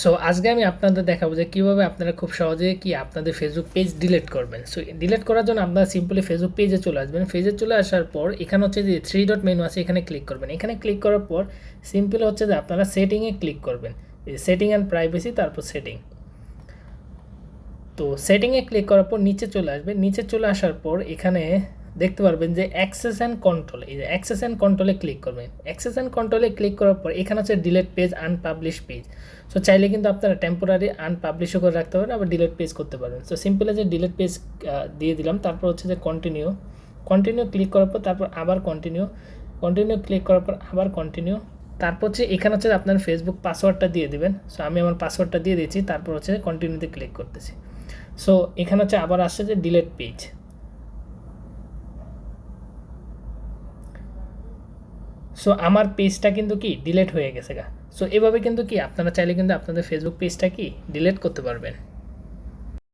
So আজকে আমি আপনাদের দেখাবো যে কীভাবে আপনারা খুব সহজে কি আপনাদের ফেসবুক পেজ ডিলিট করবেন। সো ডিলিট করার জন্য আপনারা সিম্পলি ফেসবুক পেজে চলে আসবেন। পেজে চলে আসার পর এখানে হচ্ছে যে থ্রি ডট মেনু আছে, এখানে ক্লিক করবেন। এখানে ক্লিক করার পর সিম্পল হচ্ছে যে আপনারা সেটিংয়ে ক্লিক করবেন। সেটিং অ্যান্ড প্রাইভেসি তারপর সেটিং তো সেটিংয়ে ক্লিক করার পর নিচে চলে আসবে নিচে চলে আসার পর এখানে দেখতে পারবেন যে অ্যাক্সেস অ্যান্ড কন্ট্রোল এই যে অ্যাক্সেস অ্যান্ড কন্ট্রোলে ক্লিক করবেন। অ্যাক্সেস অ্যান্ড কন্ট্রোলে ক্লিক করার পর এখানে হচ্ছে delete page unpublish page so চাইলে কিন্তু আপনারা টেম্পোরারি আনপাবলিশও করে রাখতে পারেন, আবার ডিলেট পেজ করতে পারবেন সো সিম্পলি যে ডিলেট পেজ দিয়ে দিলাম, তারপর হচ্ছে যে কন্টিনিউ কন্টিনিউ ক্লিক করার পর তারপর আবার কন্টিনিউ কন্টিনিউ ক্লিক করার পর আবার কন্টিনিউ তারপর হচ্ছে এখানে হচ্ছে আপনার ফেসবুক পাসওয়ার্ডটা দিয়ে দেবেন। সো আমি আমার পাসওয়ার্ডটা দিয়ে দিয়েছি, তারপর হচ্ছে কন্টিনিউতে ক্লিক করতেছি। সো এখানে হচ্ছে আবার আসছে যে ডিলেট পেজ সো আমার পেজটা কিন্তু কি? ডিলেট হয়ে গেছে গা। সো এভাবে কিন্তু কি? আপনারা চাইলে কিন্তু আপনাদের ফেসবুক পেজটা কি? ডিলেট করতে পারবেন।